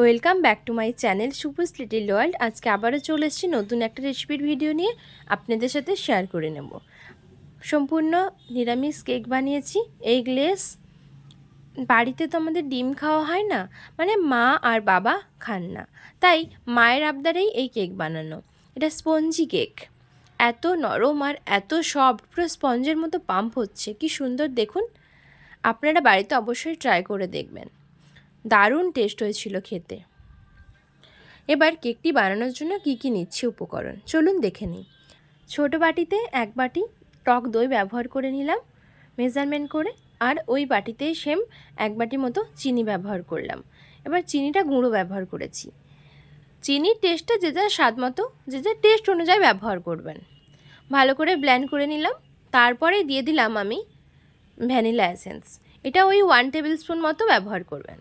Welcome back to my channel super little world. আজকে আবারও চলে এসেছি নতুন একটা রেসিপির ভিডিও নিয়ে। আপনাদের সাথে শেয়ার করে নেব। সম্পূর্ণ নিরামিষ কেক বানিয়েছি। এই গ্লেস, বাড়িতে তো আমাদের ডিম খাওয়া হয় না মানে মা আর বাবা খান না। তাই মায়ের আবদারেই এই কেক বানানো। এটা স্পঞ্জি কেক। এত নরম আর এত সফট, পুরো স্পঞ্জের মতো পাম্প হচ্ছে। কি সুন্দর, দেখুন। আপনারা বাড়িতে অবশ্যই ট্রাই করে দেখবেন। দারুণ টেস্ট হয়েছিল খেতে। এবার কেকটি বানানোর জন্য কি কি নিচ্ছে উপকরণ? চলুন দেখে নিই। ছোটো বাটিতে এক বাটি টক দই ব্যবহার করে নিলাম মেজারমেন্ট করে, আর ওই বাটিতেই সেম এক বাটি মতো চিনি ব্যবহার করলাম। এবার চিনিটা গুঁড়ো ব্যবহার করেছি। চিনির টেস্টটা যে যার স্বাদ মতো, যে যার টেস্ট অনুযায়ী ব্যবহার করবেন। ভালো করে ব্ল্যান্ড করে নিলাম, তারপরে দিয়ে দিলাম আমি ভ্যানিলা এসেন্স। এটা ওই ওয়ান টেবিল স্পুন মতো ব্যবহার করবেন।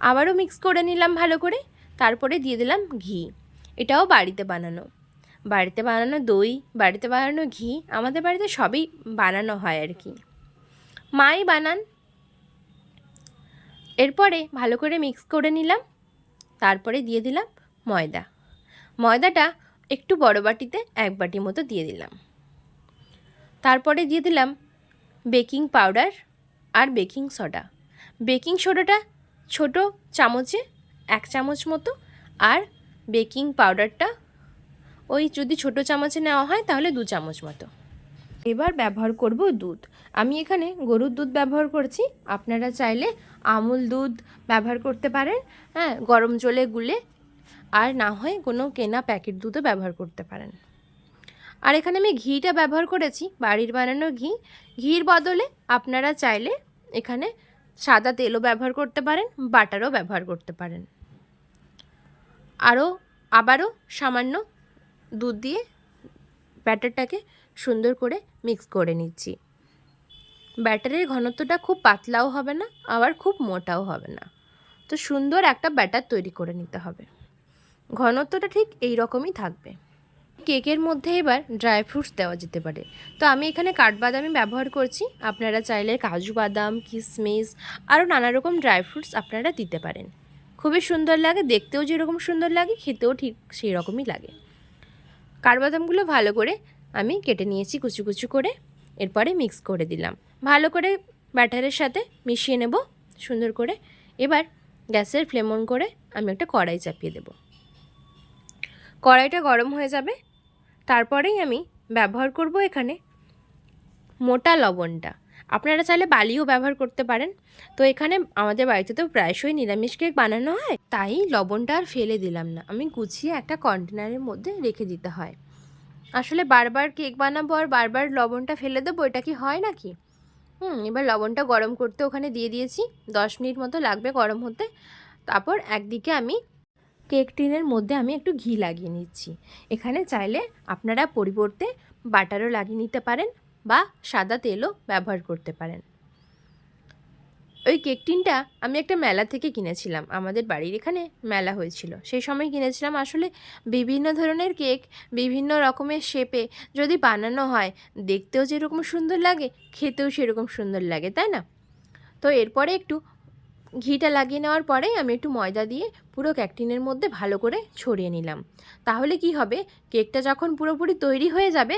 আবারও মিক্স করে নিলাম ভালো করে, তারপরে দিয়ে দিলাম ঘি। এটাও বাড়িতে বানানো। বাড়িতে বানানো দই, বাড়িতে বানানো ঘি, আমাদের বাড়িতে সবই বানানো হয় আর কি। মাই বানান। এরপরে ভালো করে মিক্স করে নিলাম, তারপরে দিয়ে দিলাম ময়দা। ময়দাটা একটু বড় বাটিতে এক বাটি মতো দিয়ে দিলাম। তারপরে দিয়ে দিলাম বেকিং পাউডার আর বেকিং সোডা। বেকিং সোডাটা ছোট চামচে এক চামচ মতো আর বেকিং পাউডারটা ওই যদি ছোট চামচে নেওয়া হয় তাহলে দু চামচ মতো। এবার ব্যবহার করব দুধ। আমি এখানে গরুর দুধ ব্যবহার করছি। আপনারা চাইলে আমুল দুধ ব্যবহার করতে পারেন হ্যাঁ গরম জলে গুলে আর না হয় কোনো কেনা প্যাকেট দুধও ব্যবহার করতে পারেন। আর এখানে আমি ঘিটা ব্যবহার করেছি, বাড়ির বানানো ঘি। ঘির বদলে আপনারা চাইলে এখানে সাদা তেলও ব্যবহার করতে পারেন, বাটারও ব্যবহার করতে পারেন। আরও, আবারও সামান্য দুধ দিয়ে ব্যাটারটাকে সুন্দর করে মিক্স করে নিচ্ছি। ব্যাটারের ঘনত্বটা খুব পাতলাও হবে না, আবার খুব মোটাও হবে না। তো সুন্দর একটা ব্যাটার তৈরি করে নিতে হবে। ঘনত্বটা ঠিক এই রকমই থাকবে। কেকের মধ্যে এবার ড্রাই ফ্রুটস দেওয়া যেতে পারে। তো আমি এখানে কাঠবাদামি ব্যবহার করছি। আপনারা চাইলে কাজু বাদাম কিশমিশ আরও নানা রকম ড্রাই ফ্রুটস আপনারা দিতে পারেন। খুবই সুন্দর লাগে, দেখতেও যেরকম সুন্দর লাগে, খেতেও ঠিক সেই রকমই লাগে। কাঠবাদামগুলো ভালো করে আমি কেটে নিয়েছি কুচু কুচু করে, এরপরে মিক্স করে দিলাম। ভালো করে ব্যাটারের সাথে মিশিয়ে নেব, সুন্দর করে। এবার গ্যাসের ফ্লেম অন করে আমি একটা কড়াই চাপিয়ে দেব। কড়াইটা গরম হয়ে যাবে তারপরেই আমি ব্যবহার করব এখানে মোটা লবণটা। আপনারা চাইলে বালিও ব্যবহার করতে পারেন। তো এখানে আমাদের বাড়িতে তো প্রায়শই নিরামিষ কেক বানানো হয়। তাই লবণটা আর ফেলে দিলাম না। আমি গুছিয়ে একটা কন্টেনারের মধ্যে রেখে দিতে হয়। আসলে বারবার কেক বানাবো আর বারবার লবণটা ফেলে দেবো, এটা কি হয় নাকি? হুম, এবার লবণটা গরম করতে ওখানে দিয়ে দিয়েছি। দশ মিনিট মতো লাগবে গরম হতে। তারপর একদিকে আমি কেক টিনের মধ্যে আমি একটু ঘি লাগিয়ে নিচ্ছি। এখানে চাইলে আপনারা পরিবর্তে বাটারও লাগিয়ে নিতে পারেন বা সাদা তেলও ব্যবহার করতে পারেন। ওই কেক টিনটা আমি একটা মেলা থেকে কিনেছিলাম। আমাদের বাড়ির এখানে মেলা হয়েছিল। সেই সময় কিনেছিলাম। আসলে বিভিন্ন ধরনের কেক, বিভিন্ন রকমের শেপে যদি বানানো হয়, দেখতেও যেরকম সুন্দর লাগে, খেতেও সেরকম সুন্দর লাগে, তাই না? তো এরপরে একটু ঘিটা লাগিয়ে নেওয়ার পরে আমি একটু ময়দা দিয়ে পুরো ক্যাকটিনের মধ্যে ভালো করে ছড়িয়ে নিলাম। তাহলে কি হবে? কেকটা যখন পুরোপুরি তৈরি হয়ে যাবে,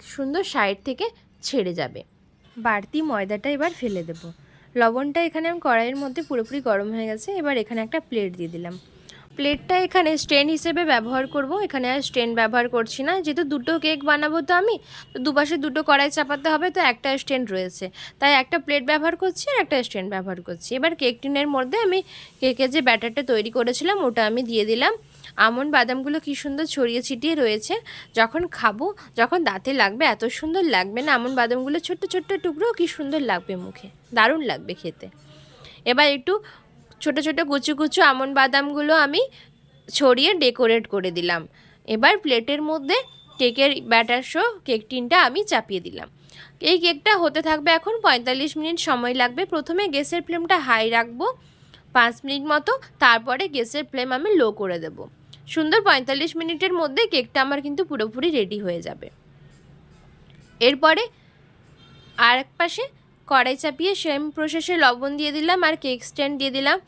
সুন্দর সাইড থেকে ছেড়ে যাবে। বাড়তি ময়দাটা এবার ফেলে দেবো। লবণটা এখানে আমি কড়াইয়ের মধ্যে পুরোপুরি গরম হয়ে গেছে, এবার এখানে একটা প্লেট দিয়ে দিলাম। প্লেটটা এখানে স্ট্রেন হিসেবে ব্যবহার করব। এখানে আর স্ট্রেন ব্যবহার করছি না। যেহেতু দুটো কেক বানাবো তো আমি, তো দুপাশে দুটো কড়াই চাপাতে হবে, তো একটা স্ট্যান্ড রয়েছে। তাই একটা প্লেট ব্যবহার করছি আর একটা স্ট্যান্ড ব্যবহার করছি। এবার কেক টিনের মধ্যে আমি কেকের যে ব্যাটারটা তৈরি করেছিলাম, ওটা আমি দিয়ে দিলাম। আমন বাদামগুলো কী সুন্দর ছড়িয়ে ছিটিয়ে রয়েছে। যখন খাব, যখন দাঁতে লাগবে, এত সুন্দর লাগবে না। আমন বাদামগুলো ছোট্ট ছোট্ট টুকরো কী সুন্দর লাগবে মুখে। দারুণ লাগবে খেতে। এবার একটু ছোট ছোট কুচু কুচু আমন বাদামগুলো আমি ছড়িয়ে ডেকোরেট করে দিলাম। এবার প্লেটের মধ্যে কেকের ব্যাটার শো কেক টিনটা আমি চাপিয়ে দিলাম। এই কেকটা হতে থাকবে এখন পঁয়তাল্লিশ মিনিট সময় লাগবে। প্রথমে গ্যাসের ফ্লেমটা হাই রাখব পাঁচ মিনিট মতো, তারপরে গ্যাসের ফ্লেম আমি লো করে দেব। সুন্দর পঁয়তাল্লিশ মিনিটের মধ্যে কেকটা আমার কিন্তু পুরোপুরি রেডি হয়ে যাবে। এরপরে আর এক পাশে কড়াই চাপিয়ে সেম প্রসেসে লবণ দিয়ে দিলাম আর কেক স্ট্যান্ড দিয়ে দিলাম।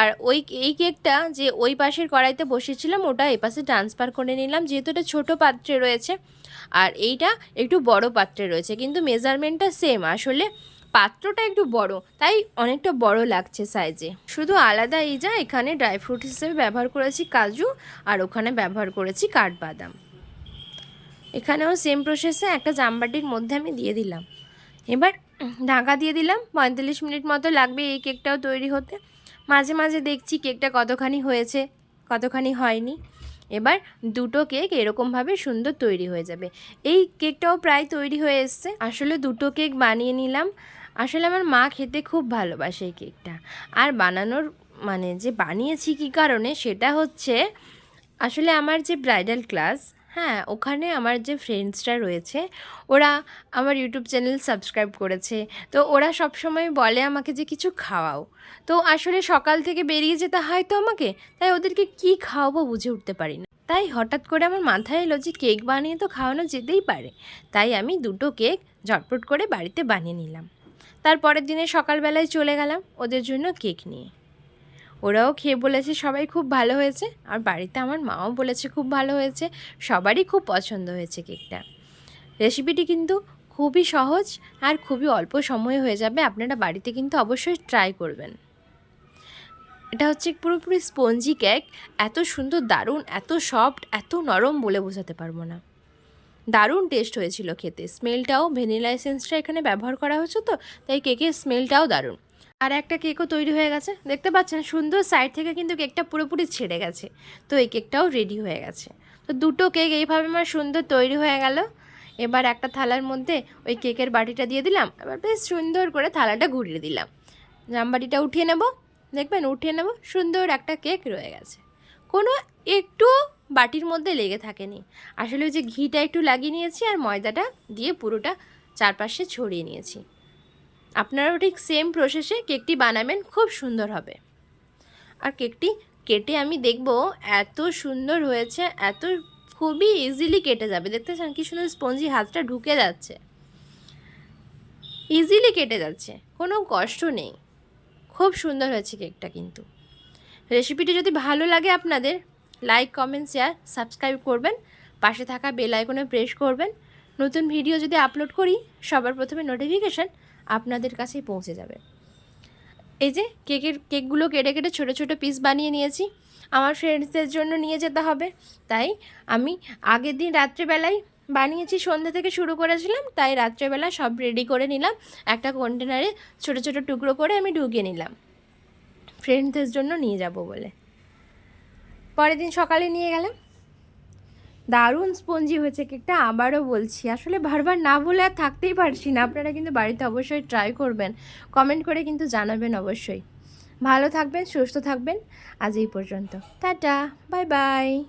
আর ওই এই কেকটা যে ওই পাশের কড়াইতে বসেছিলাম, ওটা এই পাশে ট্রান্সফার করে নিলাম। যেহেতু এটা ছোটো পাত্রে রয়েছে, আর এইটা একটু বড় পাত্রে রয়েছে, কিন্তু মেজারমেন্টটা সেম আসলে পাত্রটা একটু বড়, তাই অনেকটা বড় লাগছে সাইজে শুধু আলাদা এই যা, এখানে ড্রাই ফ্রুট হিসেবে ব্যবহার করেছি কাজু, আর ওখানে ব্যবহার করেছি কাঠবাদাম। এখানেও সেম প্রসেসে একটা জামবাটির মধ্যে আমি দিয়ে দিলাম। এবার ঢাকা দিয়ে দিলাম, পঁয়তাল্লিশ মিনিট মতো লাগবে এই কেকটাও তৈরি হতে। মাঝে মাঝে দেখছি কেকটা কতখানি হয়েছে, কতখানি হয়নি। এবার দুটো কেক এরকমভাবে সুন্দর তৈরি হয়ে যাবে। এই কেকটাও প্রায় তৈরি হয়ে এসছে। আসলে দুটো কেক বানিয়ে নিলাম। আসলে আমার মা খেতে খুব ভালোবাসে এই কেকটা। আর বানানোর মানে যে বানিয়েছি কী কারণে সেটা হচ্ছে, আসলে আমার যে ব্রাইডাল ক্লাস হ্যাঁ ওখানে আমার যে ফ্রেন্ডসরা রয়েছে, ওরা আমার ইউটিউব চ্যানেল সাবস্ক্রাইব করেছে। তো ওরা সব সময় বলে আমাকে যে কিছু খাওয়াও। তো আসলে সকাল থেকে বেরিয়ে যেতে হয় তো আমাকে, তাই ওদেরকে কি খাওয়াবো বুঝে উঠতে পারি না। তাই হঠাৎ করে আমার মাথায় এলো যে কেক বানিয়ে তো খাওয়ানো যেতেই পারে। তাই আমি দুটো কেক ঝটপট করে বাড়িতে বানিয়ে নিলাম। তারপরের দিনে সকালবেলায় চলে গেলাম ওদের জন্য কেক নিয়ে। ওরাও খেয়ে বলেছে সবাই খুব ভালো হয়েছে। আর বাড়িতে আমার মাও বলেছে খুব ভালো হয়েছে। সবারই খুব পছন্দ হয়েছে কেকটা। রেসিপিটি কিন্তু খুবই সহজ আর খুবই অল্প সময়ে হয়ে যাবে। আপনারা বাড়িতে কিন্তু অবশ্যই ট্রাই করবেন। এটা হচ্ছে পুরোপুরি স্পঞ্জি কেক। এত সুন্দর, দারুণ, এত সফট, এত নরম বলে বোঝাতে পারব না। দারুণ টেস্ট হয়েছিল খেতে। স্মেলটাও, ভ্যানিলা এসেন্সটা এখানে ব্যবহার করা হয়েছে তো, তাই কেকের স্মেলটাও দারুণ। আর একটা কেকও তৈরি হয়ে গেছে। দেখতে পাচ্ছেন, সুন্দর সাইড থেকে কিন্তু কেকটা পুরোপুরি ছেড়ে গেছে। তো এই কেকটাও রেডি হয়ে গেছে। তো দুটো কেক এইভাবে আমার সুন্দর তৈরি হয়ে গেল। এবার একটা থালার মধ্যে ওই কেকের বাটিটা দিয়ে দিলাম। এবার বেশ সুন্দর করে থালাটা ঘুরিয়ে দিলাম। জামবাটিটা উঠিয়ে নেব। দেখবেন, উঠিয়ে নেব। সুন্দর একটা কেক রয়ে গেছে। কোনো একটু বাটির মধ্যে লেগে থাকেনি। আসলে ওই যে ঘিটা একটু লাগিয়ে নিয়েছি আর ময়দাটা দিয়ে পুরোটা চারপাশে ছড়িয়ে নিয়েছি। আপনারাও ঠিক সেম প্রসেসে কেকটি বানাবেন, খুব সুন্দর হবে। আর কেকটি কেটে আমি দেখব এত সুন্দর হয়েছে, এত খুবই ইজিলি কেটে যাবে। দেখতে চান কি সুন্দর স্পঞ্জি হাতটা ঢুকে যাচ্ছে। ইজিলি কেটে যাচ্ছে, কোনো কষ্ট নেই। খুব সুন্দর হয়েছে কেকটা কিন্তু। রেসিপিটি যদি ভালো লাগে আপনাদের লাইক কমেন্ট শেয়ার সাবস্ক্রাইব করবেন। পাশে থাকা বেল আইকনে প্রেস করবেন। নতুন ভিডিও যদি আপলোড করি, সবার প্রথমে নোটিফিকেশান আপনাদের কাছেই পৌঁছে যাবে। এই যে কেকের, কেকগুলো কেটে কেটে ছোটো ছোটো পিস বানিয়ে নিয়েছি। আমার ফ্রেন্ডসদের জন্য নিয়ে যেতে হবে। তাই আমি আগের দিন রাত্রেবেলায় বানিয়েছি, সন্ধ্যা থেকে শুরু করেছিলাম। তাই রাত্রেবেলা সব রেডি করে নিলাম। একটা কন্টেনারে ছোটো ছোটো টুকরো করে আমি ঢুকিয়ে নিলাম। ফ্রেন্ডসদের জন্য নিয়ে যাব বলে। পরের দিন সকালে নিয়ে গেলাম। দারুণ স্পঞ্জি হয়েছে কেকটা, আবারও বলছি। আসলে বারবার না বলে আর থাকতেই পারছি না। আপনারা কিন্তু বাড়িতে অবশ্যই ট্রাই করবেন। কমেন্ট করে কিন্তু জানাবেন অবশ্যই। ভালো থাকবেন, সুস্থ থাকবেন। আজ এই পর্যন্ত। Tata bye bye